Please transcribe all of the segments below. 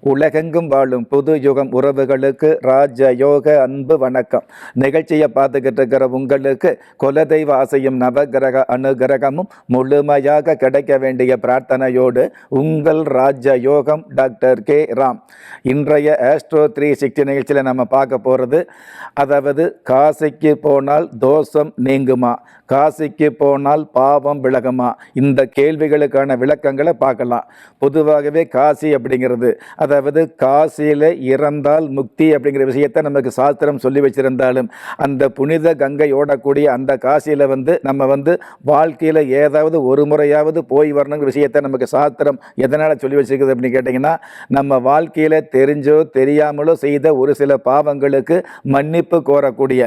உலகெங்கும் வாழும் புது யுகம் உறவுகளுக்கு ராஜயோக அன்பு வணக்கம். நிகழ்ச்சியை பார்த்துக்கிட்டு இருக்கிற உங்களுக்கு குலதெய்வ ஆசையும் நவகிரக அனுகிரகமும் முழுமையாக கிடைக்க வேண்டிய பிரார்த்தனையோடு உங்கள் ராஜ யோகம் டாக்டர் கே. ராம். இன்றைய ஆஸ்ட்ரோ த்ரீ சிக்ஸ்டி நிகழ்ச்சியில் நம்ம பார்க்க போகிறது அதாவது காசிக்கு போனால் தோஷம் நீங்குமா? காசிக்கு போனால் பாவம் விலகுமா? இந்த கேள்விகளுக்கான விளக்கங்களை பார்க்கலாம். பொதுவாகவே காசி அப்படிங்கிறது அதாவது காசியில் இறந்தால் முக்தி அப்படிங்கிற விஷயத்தை நமக்கு சாஸ்திரம் சொல்லி வச்சிருந்தாலும் அந்த புனித கங்கை ஓடக்கூடிய அந்த காசியில் வந்து நம்ம வந்து வாழ்க்கையில் ஏதாவது ஒரு முறையாவது போய் வரணுங்கிற விஷயத்தை நமக்கு சாஸ்திரம் எதனால் சொல்லி வச்சிருக்குது அப்படின்னு கேட்டிங்கன்னா நம்ம வாழ்க்கையில் தெரிஞ்சோ தெரியாமலோ செய்த ஒரு சில பாவங்களுக்கு மன்னிப்பு கோரக்கூடிய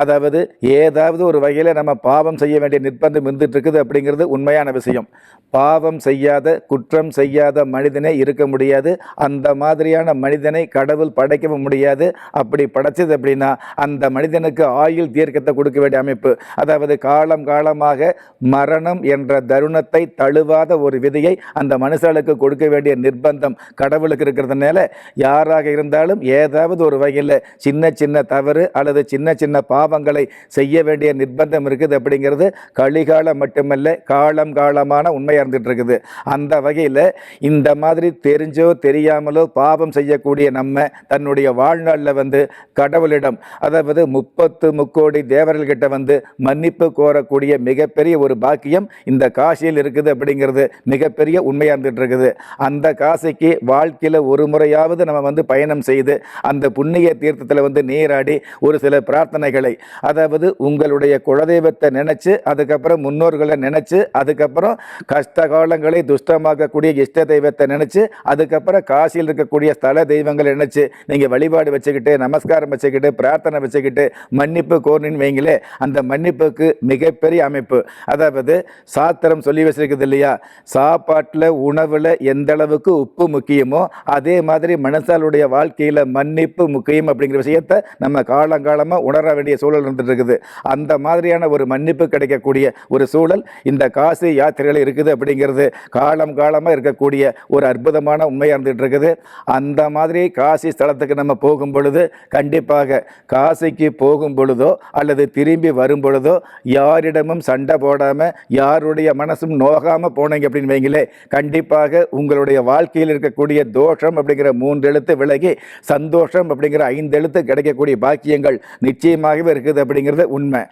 அதாவது ஏதாவது ஒரு வகையில் நம்ம பா பாவம் செய்ய வேண்டிய நிர்பந்தம் இருந்துட்டு இருக்குது அப்படிங்கிறது உண்மையான விஷயம். பாவம் செய்யாத குற்றம் செய்யாத மனிதனே இருக்க முடியாது. அந்த மாதிரியான மனிதனை கடவுள் படைக்கவும் முடியாது. அப்படி படைச்சது அப்படின்னா அந்த மனிதனுக்கு ஆயுள் தீர்க்கத்தை கொடுக்க வேண்டிய அமைப்பு. அதாவது காலம் காலமாக மரணம் என்ற தருணத்தை தழுவாத ஒரு விதியை அந்த மனுஷனுக்கு கொடுக்க வேண்டிய நிர்பந்தம் கடவுளுக்கு இருக்கிறதுனால யாராக இருந்தாலும் ஏதாவது ஒரு வகையில் சின்ன சின்ன தவறு அல்லது சின்ன சின்ன பாவங்களை செய்ய வேண்டிய நிர்பந்தம் இருக்குது அப்படிங்கிறது கலிகாலம் மட்டுமல்ல காலம் காலமான உண்மையாக இருந்துகிட்டு இருக்குது அந்த வகையில் இந்த மாதிரி தெரிஞ்சோ தெரியாமலோ பாவம் செய்யக்கூடிய நம்ம தன்னுடைய வாழ்நாளில் வந்து கடவுளிடம் அதாவது முப்பத்து முக்கோடி தேவர்கள்கிட்ட வந்து மன்னிப்பு கோரக்கூடிய மிகப்பெரிய ஒரு பாக்கியம் இந்த காசியில் இருக்குது அப்படிங்கிறது மிகப்பெரிய உண்மையாக இருந்துட்டு இருக்குது அந்த காசிக்கு வாழ்க்கையில் ஒரு முறையாவது நம்ம வந்து பயணம் செய்து அந்த புண்ணிய தீர்த்தத்தில் வந்து நீராடி ஒரு சில பிரார்த்தனைகளை அதாவது உங்களுடைய குலதெய்வத்தை நினைச்சு அதுக்கப்புறம் முன்னோர்களை நினைச்சு அதுக்கப்புறம் கஷ்ட காலங்களை துஷ்டமாக்கக்கூடிய இஷ்ட தெய்வத்தை நினைச்சு அதுக்கப்புறம் காசியில் இருக்கக்கூடிய ஸ்தல தெய்வங்களை நினைச்சு நீங்க வழிபாடு வச்சுக்கிட்டு நமஸ்காரம் வச்சுக்கிட்டு பிரார்த்தனை வச்சுக்கிட்டு மன்னிப்பு கோரின்னு வைங்களே அந்த மன்னிப்புக்கு மிகப்பெரிய அமைப்பு. அதாவது சாத்திரம் சொல்லி வச்சிருக்குது இல்லையா? சாப்பாட்டில் உணவில் எந்த அளவுக்கு உப்பு முக்கியமோ அதே மாதிரி மனுஷாளுடைய வாழ்க்கையில் மன்னிப்பு முக்கியம் அப்படிங்கிற விஷயத்தை நம்ம காலங்காலமாக உணர வேண்டிய சூழல் இருந்துட்டு இருக்குது. அந்த மாதிரியான ஒரு மன்னிப்பு கிடைக்கக்கூடிய ஒரு சூழல். இந்த காசி யாத்திரைகள் இருக்குது அப்படிங்கிறது காலம் காலமாக இருக்கக்கூடிய ஒரு அற்புதமான உண்மையாக இருந்துகிட்டு இருக்குது அந்த மாதிரி காசி ஸ்தலத்துக்கு நம்ம போகும் பொழுது கண்டிப்பாக காசிக்கு போகும் பொழுதோ அல்லது திரும்பி வரும் பொழுதோ யாரிடமும் சண்டை போடாமல் யாருடைய மனசும் நோகாமல் போனீங்க அப்படின்னு வைங்களே கண்டிப்பாக உங்களுடைய வாழ்க்கையில் இருக்கக்கூடிய தோஷம் அப்படிங்கிற மூன்று எழுத்து விலகி சந்தோஷம் அப்படிங்கிற ஐந்து எழுத்து கிடைக்கக்கூடிய பாக்கியங்கள் நிச்சயமாகவே இருக்குது அப்படிங்கிறது உண்மை.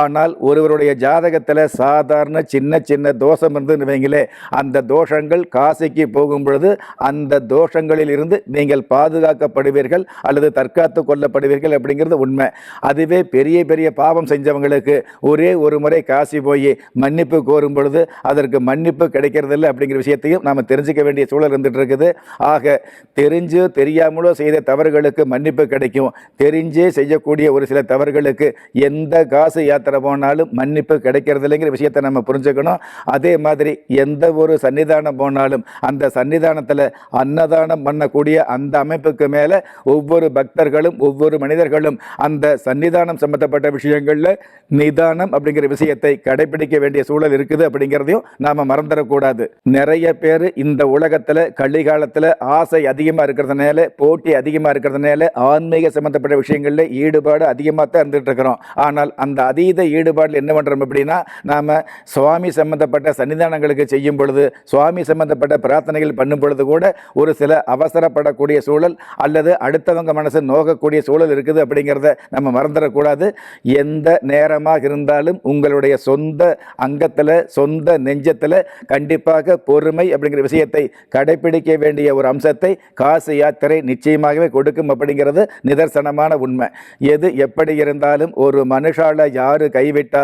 ஆனால் ஒரு ஒருவருடைய ஜாதகத்தில் சாதாரண சின்ன சின்ன தோஷம் இருந்துன்னு வைங்களே அந்த தோஷங்கள் காசிக்கு போகும் பொழுது அந்த தோஷங்களில் இருந்து நீங்கள் பாதுகாக்கப்படுவீர்கள் அல்லது தற்காத்து கொள்ளப்படுவீர்கள் அப்படிங்கிறது உண்மை. அதுவே பெரிய பெரிய பாவம் செஞ்சவங்களுக்கு ஒரே ஒரு முறை காசி போய் மன்னிப்பு கோரும் பொழுது அதற்கு மன்னிப்பு கிடைக்கிறதில்ல அப்படிங்கிற விஷயத்தையும் நாம் தெரிஞ்சுக்க வேண்டிய சூழல் இருந்துட்டு இருக்குது ஆக தெரிஞ்சு தெரியாமலோ செய்த தவறுகளுக்கு மன்னிப்பு கிடைக்கும். தெரிஞ்சே செய்யக்கூடிய ஒரு சில தவறுகளுக்கு எந்த காசு யாத்திரை போனாலும் மன்னிப்பு கிடைக்கிறது இல்லைங்கிற விஷயத்தை நம்ம புரிஞ்சுக்கணும். அதே மாதிரி எந்த ஒரு சன்னிதானம் போனாலும் அந்த சன்னிதானத்தில் அன்னதானம் பண்ணக்கூடிய அந்த அமைப்புக்கு மேலே ஒவ்வொரு பக்தர்களும் ஒவ்வொரு மனிதர்களும் அந்த சன்னிதானம் சம்பந்தப்பட்ட விஷயங்களில் நிதானம் அப்படிங்கிற விஷயத்தை கடைபிடிக்க வேண்டிய சூழல் இருக்குது அப்படிங்கிறதையும் நாம் மறந்துடக்கூடாது. நிறைய பேர் இந்த உலகத்தில் கள்ளிகாலத்தில் ஆசை அதிகமாக இருக்கிறதுனால போட்டி அதிகமாக இருக்கிறதுனால ஆன்மீக சம்பந்தப்பட்ட விஷயங்களில் ஈடுபாடு அதிகமாக தான் இருந்துகிட்டு இருக்கிறோம். ஆனால் அந்த அதீத ஈடுபாடு ஈடுபாடில் என்ன பண்ணுறோம் அப்படின்னா நாம் சுவாமி சம்பந்தப்பட்ட சன்னிதானங்களுக்கு செய்யும் பொழுது சுவாமி சம்பந்தப்பட்ட பிரார்த்தனைகள் பண்ணும் பொழுது கூட ஒரு சில அவசரப்படக்கூடிய சூழல் அல்லது அடுத்தவங்க மனசு நோகக்கூடிய சூழல் இருக்குது அப்படிங்கிறத நம்ம மறந்துடக்கூடாது. எந்த நேரமாக இருந்தாலும் உங்களுடைய சொந்த அங்கத்தில் சொந்த நெஞ்சத்தில் கண்டிப்பாக பொறுமை அப்படிங்கிற விஷயத்தை கடைபிடிக்க வேண்டிய ஒரு அம்சத்தை காசு யாத்திரை நிச்சயமாகவே கொடுக்கும் அப்படிங்கிறது நிதர்சனமான உண்மை. எது எப்படி இருந்தாலும் ஒரு மனுஷால யாரு கைவிட்டால்